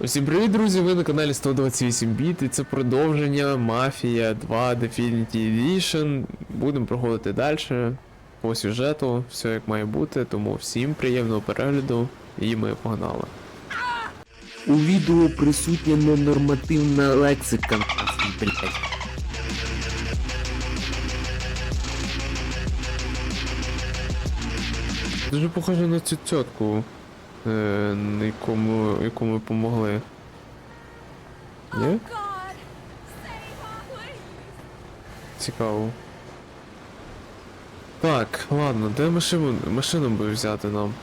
Усім привіт, друзі! Ви на каналі 128 біт і це продовження Мафія 2 Definitive Edition. Будемо проходити далі по сюжету, все як має бути, тому всім приємного перегляду і ми погнали. У відео присутня ненормативна лексика. блядь. Дуже похоже на цю тітку, е, якому, яку ми помогли. Ні? Please! Цікаво. Так, ладно, де машину, машину би взяти нам?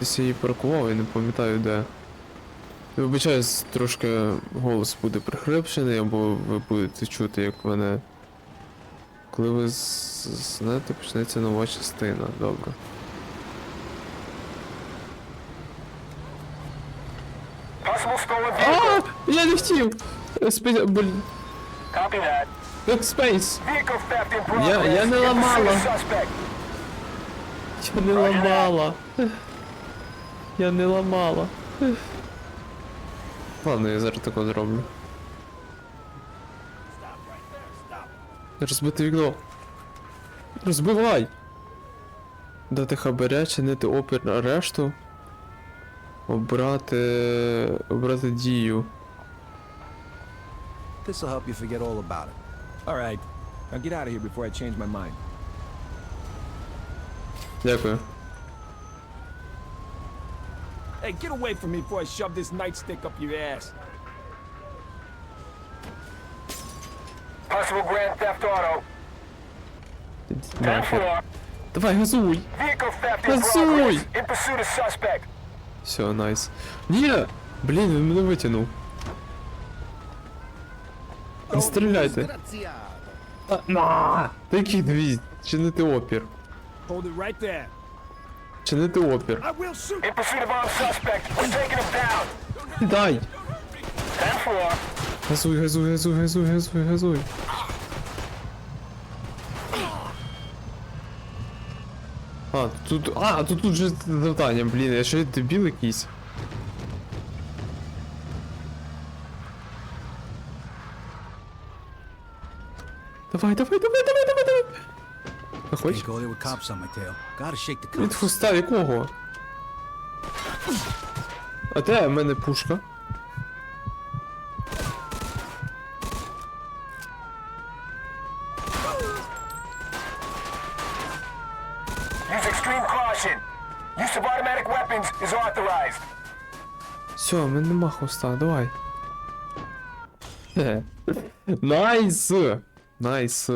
Десь я її паркував, я не пам'ятаю де. Я Вибачаюсь, трошки голос буде прихрипшений, або ви будете чути, як мене. Коли ви знаєте, почнеться нова частина, добре. Не хотів! Спи... Блін. Progress. Я- я не ламала. Я не ламала. Я не ламала. Ладно, я зараз тако зроблю. Розбити вікно. Розбивай! Дати хабаря, чинити опір арешту. Обрати. обрати дію. This'll help you forget all about it. All right. Now get out of here before I change my mind. Дякую. Hey, get away from me before I shove this nightstick up your ass. Possible grand theft auto. Ten Нахер. floor. Давай, газуй! Vehicle theft in Газуй! progress. In pursuit of suspect. Все, найс. Ні! Блін, він мене витягнув. Не стріляйте. А, на! Та яких дві? Чинити опір. Hold it right there. Чинити опір. I will shoot. In pursuit of armed suspect. We're taking him down. Дай! Газуй, газуй, газуй, газуй, газуй, газуй. А, тут. А, тут тут же завдання, блін, я що я дебіл якийсь. Давай, давай, давай, давай, давай, давай. The Від хуста якого? А де в мене пушка? Все, в мене нема хвоста, давай. Найс! Найс.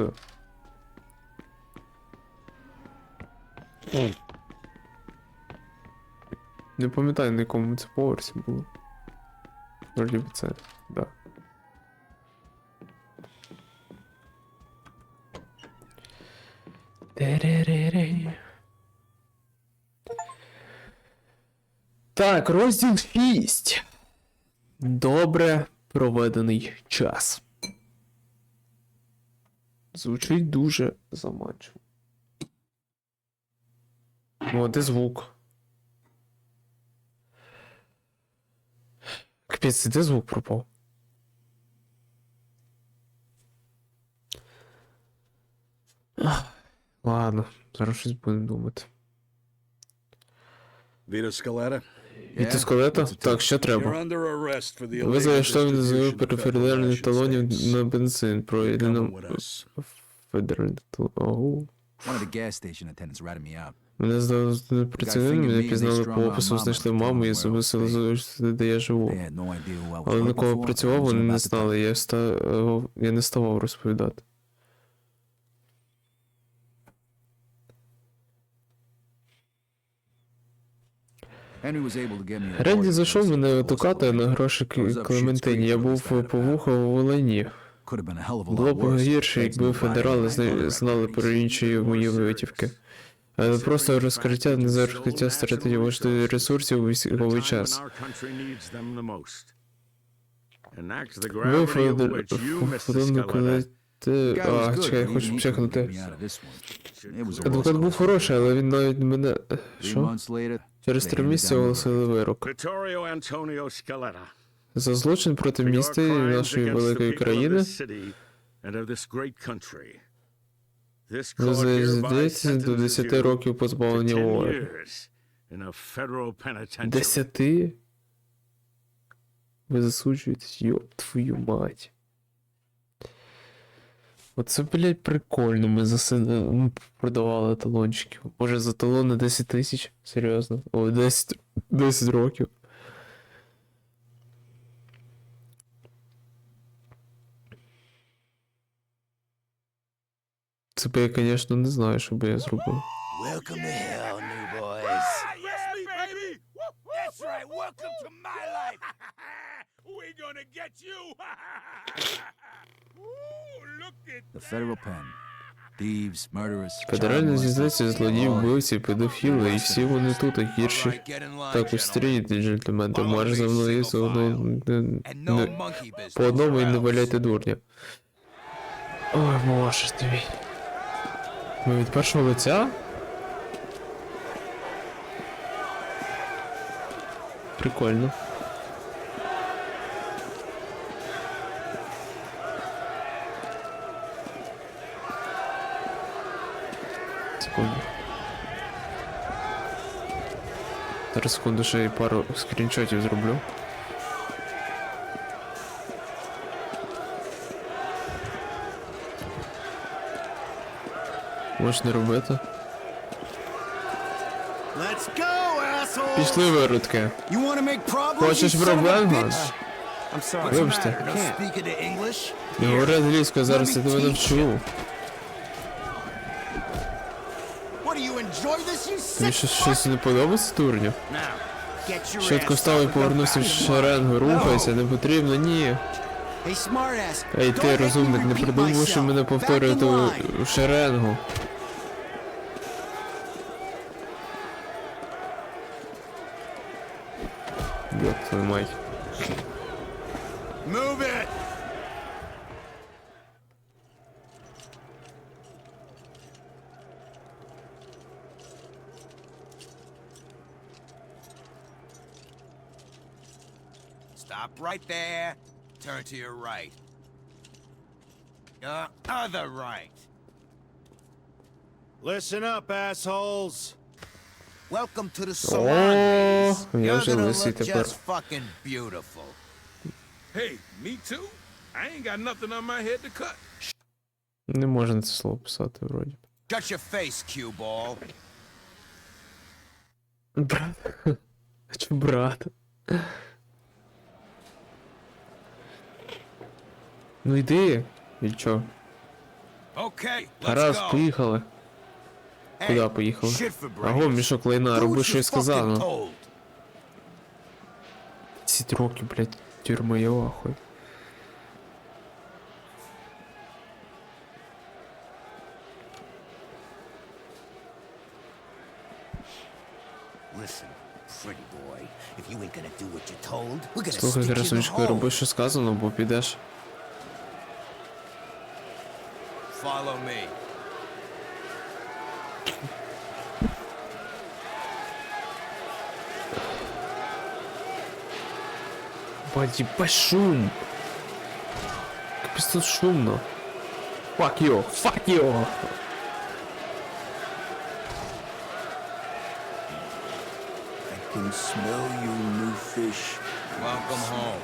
Не пам'ятаю, на якому це поверсі було. Вроді би це, да. Так, розділ 6. Добре проведений час. Звучить дуже заманчиво. О, де звук? Капець, де звук пропав? Ладно, зараз щось будемо думати. Vito Scaletta, Іти з колета? Так, що треба? Ви заарештовані за federal талонів на бензин. Про єдину out. Мене здали працівники, мене пізнали по опису, знайшли маму і зависили залишити, де я живу. Але на кого працював, вони не знали. Я, ста... я не ставав розповідати. Henry was able to get me a Ренді зайшов мене late. на гроші Клементині. Я був по вуха у Волині. Було б гірше, якби федерали знали про інші мої витівки. Просто розкриття не за розкриття стратегії важливих ресурсів у військовий час. Ви was А, чекай, я хочу чекнути. Адвокат був хороший, але він навіть мене... Що? Через три місяці оголосили вирок. За злочин проти міста і нашої великої країни ви здається до sentences 10 you років позбавлення 10 волі. Десяти? Ви засуджуєтесь, йоп твою мать. Оце, блядь, прикольно. Ми за ми продавали талончики. Може за талони 10 тисяч? Серйозно? О, 10, 10 років. Це би я, звісно, не знаю, що би я зробив. Welcome to hell, new boys. yes, me, baby. That's right. Welcome to my life. we gonna get you. Федеральна child зізниця molesters, вбивці, педофіли, і всі вони тут, а гірші. Так, устрійте, джентльмен, ти марш за мною за по одному і не валяйте дурня. Ой, боже тобі. Ми від першого лиця? Прикольно. Секунду. Зараз секунду ще пару скріншотів зроблю. Можеш не робити. Let's go, asshole. Пішли виродки. You wanna make problems, Хочеш проблем. Ганс? Вибачте. Не говори англійською, зараз я тебе навчу. What do you enjoy this, you Тобі щось, щось не подобається, турню? Швидко встав і повернувся в шеренгу. Рухайся, не потрібно, ні. Ей, ти розумник, не придумав, що мене повторювати у шеренгу. Йоп твою мать. right there. Turn to your right. Your other right. Listen up, assholes. Welcome to the О, salon. ladies. я You're вже gonna лисий look тепер. just fucking beautiful. Hey, me too. I ain't got nothing on my head to cut. Не можна це слово писати, вроді. Shut your face, cue ball. Брат. Хочу брат. Ну йди. І чо? Okay, Гаразд, go. поїхали. Hey, Куди поїхали? Аго, мішок лайна, роби, що я ну. told. 10 років, блядь, тюрми, я ахуй. Слухай, hole. роби, що сказано, бо підеш. Баді, шум! Капець тут шумно. Fuck you, fuck you! I can smell you, new fish. Welcome home.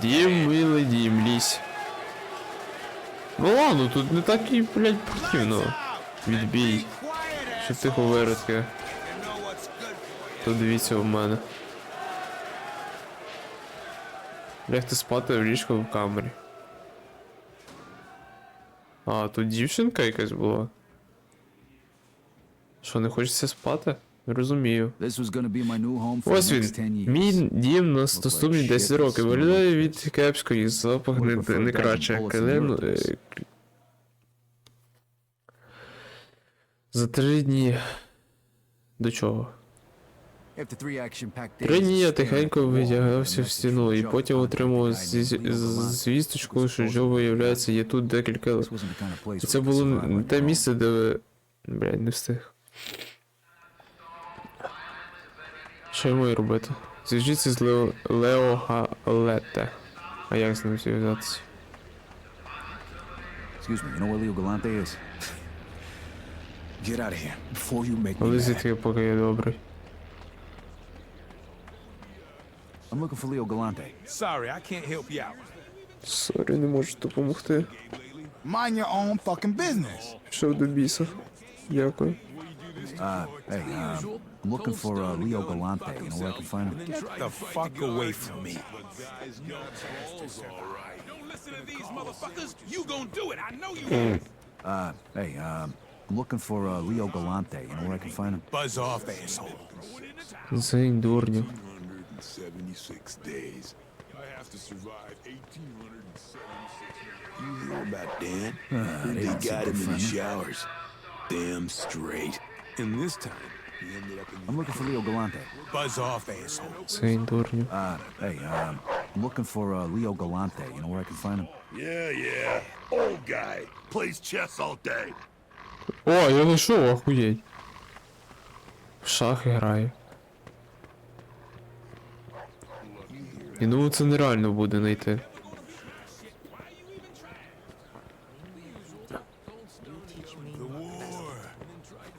Дім, милий дім, лізь. Ну ладно, тут не так і, блядь, противно. Відбій. Що what's good for дивіться у мене. Лягти спати в ліжко в камері. А, тут дівчинка якась була. Що, не хочеться спати? Розумію. Ось the next 10 він. Мій дім на наступні 10 років. Виглядає від кепської, запах не, не краще. Килим. е, За три дні. До чого? Три дні я тихенько витягався в стіну і потім отримав звісточку, що Джо виявляється, є тут декілька. І це було те місце, де. Блядь, не встиг. Що я маю робити? Зв'яжіться з Лео, Лео Галете. А як з ним зв'язатися? Get out of here before you make me Але звідки поки я добрий. I'm looking for Leo Galante. Sorry, I can't help you out. Сорі, не можу допомогти. Mind your own fucking business. Пішов до біса. Дякую. Uh, hey, uh, I'm looking for uh, Leo Galante. You know where I can find him? Get the fuck away from me. Don't listen to these motherfuckers. You gonna do it. I know you will. Uh, hey, um, I'm looking for uh, Leo Galante. You know where I can find him? Buzz off, asshole. Зень дурню. 176 days. I have to survive 1876. You know about Dan? they they don't seem got to him in the friend him. showers. Damn straight. And this time, he ended up in I'm looking for Leo Galante. Buzz off, asshole. Зень дурню. Uh, hey, um, I'm looking for uh, Leo Galante. You know where I can find him? Yeah, yeah. Old guy. Plays chess all day. О, я знайшов, охуєть. В шахи грає. Я думаю, це нереально буде знайти.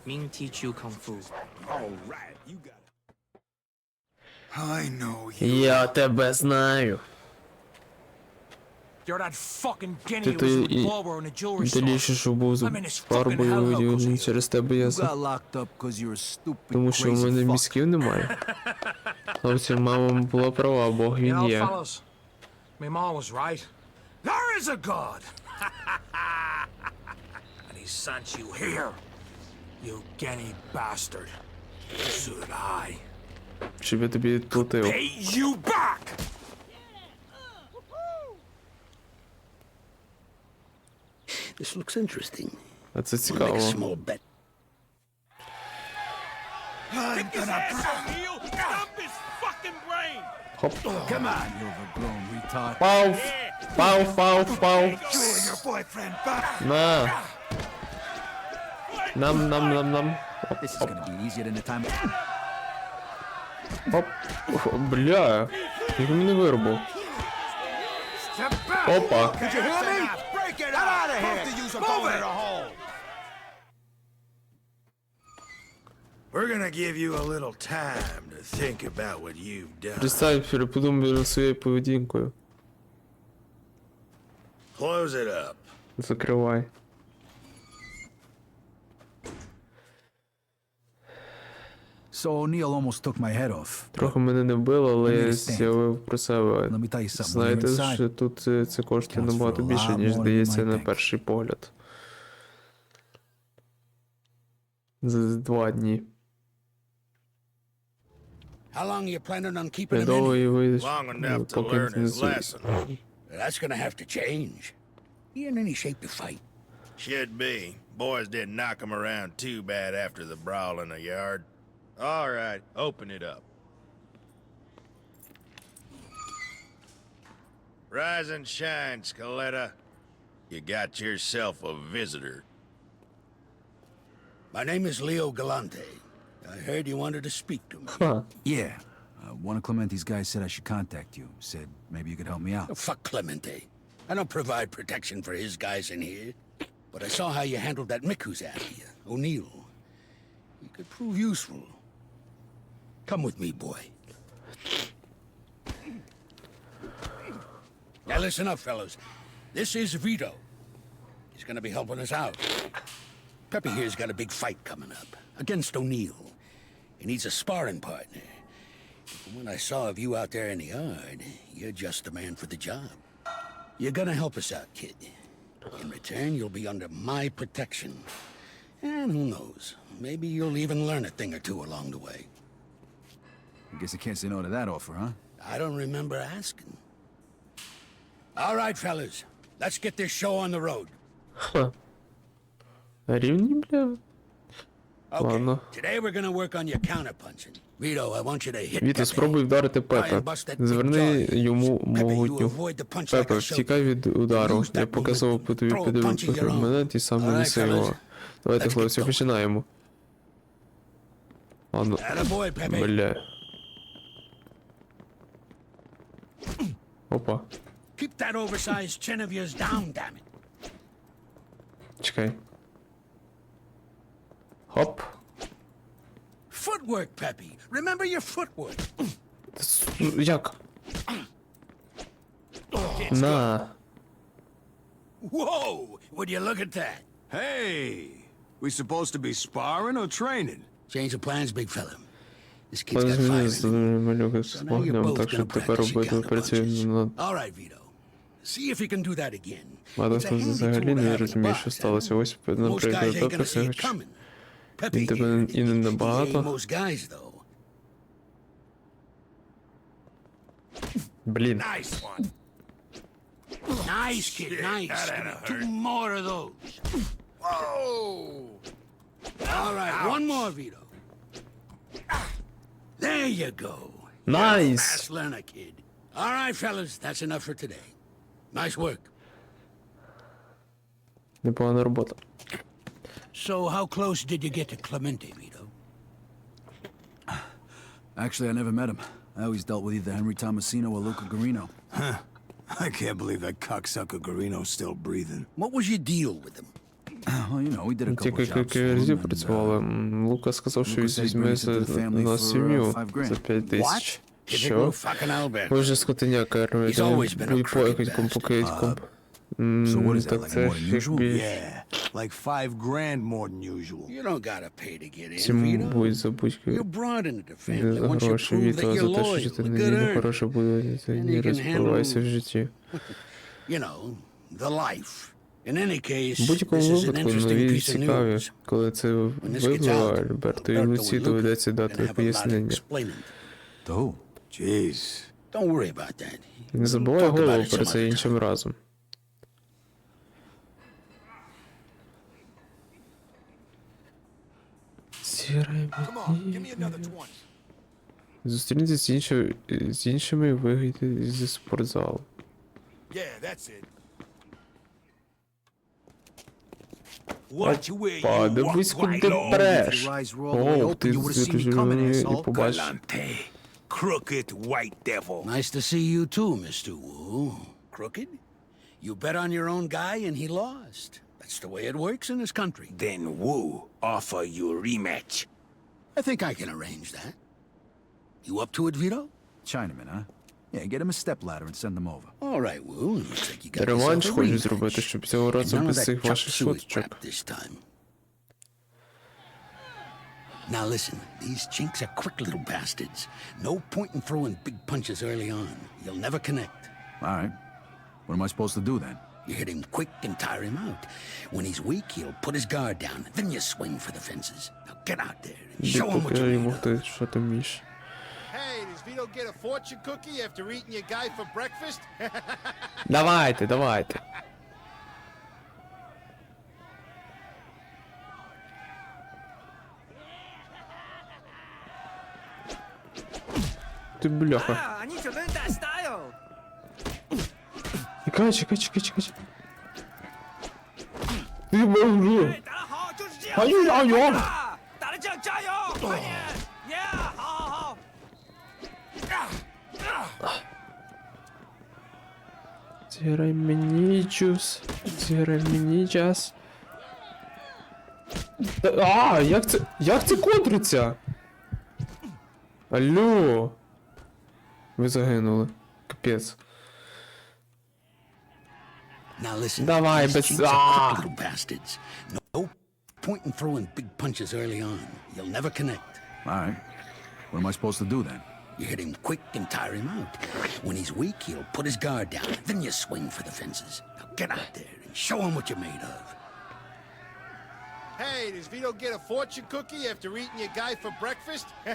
Ming teach you kung fu. Я тебе знаю. You're that fucking guinea Ти той і- що був з фарбою і через тебе я за. Тому що в мене мізків немає. Хлопці, мама була права, Бог він є. There is a God. and he sent you here. You guinea bastard. So did I. Щоб я тобі відплатив. Pay you back! This looks interesting. А це цікаво. Хоп. Пауф! Пауф, пауф, пауф. На. Нам, нам, нам, нам. Оп. Оп. Бля. Як не вырубал. Опа. here. Both of you's are going to the hole. We're gonna give you a little time to think about what you've done. Представь, переподумай над своєю поведінкою. Close it up. Закривай. So O'Neill almost took my head off. Трохи мене не вбило, але я про себе. Знаєте, що тут е, це коштує набагато більше, ніж здається на перший погляд. За два дні. How long are you planning on keeping him Недовго in? і вийдеш, Long enough to поки learn не his зу- lesson. That's gonna have to change. He in any shape to fight. Should be. Boys didn't knock him around too bad after the brawl in the yard. All right, open it up. Rise and shine, Scaletta. You got yourself a visitor. My name is Leo Galante. I heard you wanted to speak to me. Ха. Yeah. Uh, one of Clemente's guys said I should contact you. Said maybe you could help me out. Oh, fuck Clemente. I don't provide protection for his guys in here. But I saw how you handled that Mick who's after you, O'Neill. He could prove useful. Come with me, boy. Now listen up, fellows. This is Vito. He's gonna be helping us out. Peppy here's got a big fight coming up against O'Neill. He needs a sparring partner. From what I saw of you out there in the yard, you're just the man for the job. You're gonna help us out, kid. In return, you'll be under my protection. And who knows, maybe you'll even learn a thing or two along the way. I guess I can't say no to that offer, huh? I don't remember asking. All right, fellas, let's get this show on the road. Ха. Рівні, бля. Okay, Ладно. today we're gonna work on your counterpunching. Vito, I want you to hit Віто, спробуй вдарити Пепе. Зверни йому могутню. Пепе, втікай від удару. Я показував по тобі подивився мене, ти сам не його. Давайте, хлопці, починаємо. Ладно. Бля. Opa. Keep that oversized chin of yours down, damn it. Czekaj. Hop. Footwork, Peppy. Remember your footwork. Jak? Nah. Whoa! Would you look at that? Hey! We supposed to be sparring or training? Change of plans, big fella. This kid's План got змінився fire. малюка з So now you're вогнем, both так що gonna тепер practice your обидва працюють над All right, Vito. See if you can do that again. Мадам It's a handy взагалі tool to не have in the розуміє, box, що eh? сталося. Ось, Most guys наприклад, ain't gonna допис, see it якщо coming. Peppy Він тебе here, і не he ain't набагато. most guys, though. Блін. Nice one. Nice, kid, nice. that had to Two more of those. Whoa! All right, one more, Vito. There you go. Найс! Fast learner, kid. All right, fellas, that's enough for today. Nice work. Непогана робота. So, how close did you get to Clemente, Vito? Actually, I never met him. I always dealt with either Henry Tomasino or Luca Garino. I can't believe that cocksucker Garino's still breathing. What was your deal with him? Тільки кілька разів uh. М, Лука сказав, що візьме на uh, сім'ю за 5 тисяч. Що? Ви вже been a будь what is that, Так це якби Yeah, like five grand more than usual. You don't gotta pay to get in, Vito. будь за будь-які гроші you're за те, що ти не не хороше буде, ти не розпливайся в житті. You know, the life. In any case, В будь-якому this is an випадку нові цікаві. Коли це випливе, Альберту і Luca доведеться дати gonna have a lot of пояснення. explaining. To who? Jeez. Don't worry about that. Не забувай голову про це іншим разом. Сірий Come on, give me another 20. Зустрінеться з, іншими, з іншими і вийти зі спортзалу. Yeah, that's it. all the way О, open, ти you would've seen me coming, зрозумів і asshole. побачив. Galante. Crooked white devil. Nice to see you too, Mr. Wu. Crooked? You bet on your own guy and he lost. That's the way it works in this country. Then Wu offer you a rematch. I think I can arrange that. You up to it, Vito? Chinaman, huh? Yeah, get him a stepladder and send them over. All right, Wu. Looks like you got Реванш yourself a хочу rematch. зробити, щоб цього And разу none of без that цих chop ваших suey шуточок. crap this time. Now listen, these chinks are quick little bastards. No point in throwing big punches early on. You'll never connect. All right. What am I supposed to do then? You hit him quick and tire him out. When he's weak, he'll put his guard down. Then you swing for the fences. Now get out there and Іди show him what покажи you're йому, made of. хто що ти вмієш. Hey, does Vito get a fortune cookie after eating your guy for breakfast? Давайте, давайте. Ти бляха. Чекай, чекай, чекай, чекай. чекай. Ти бляха. 打得好，就是这样。哎呦哎呦打打得这样，加油，快点 Зіграй мені час. Зіграй мені час. Та- А, як це. Як це контриться? Алло. Ви загинули. Капець. Now listen, Давай, these без- chinks are А! quick little bastards. No point in throwing big punches early on. You'll never connect. All right. What am I supposed to do then? You hit him quick and tire him out. When he's weak, he'll put his guard down. Then you swing for the fences. Now get out there and show him what you're made of. Hey, does Vito get a fortune cookie after eating your guy for breakfast?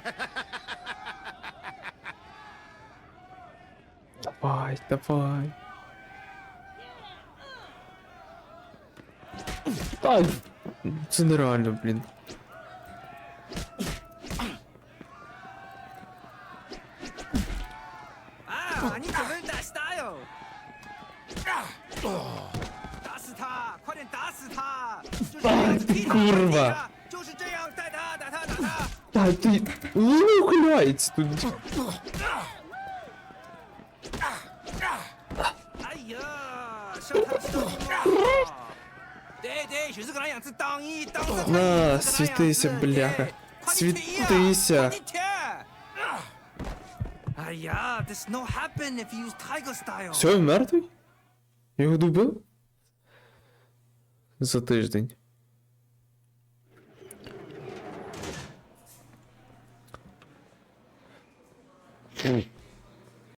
Давай, давай. Та, це нереально, блін. Світися. 哎呀，this no happen if you use tiger style. Все, мертвий? Його добив? За тиждень.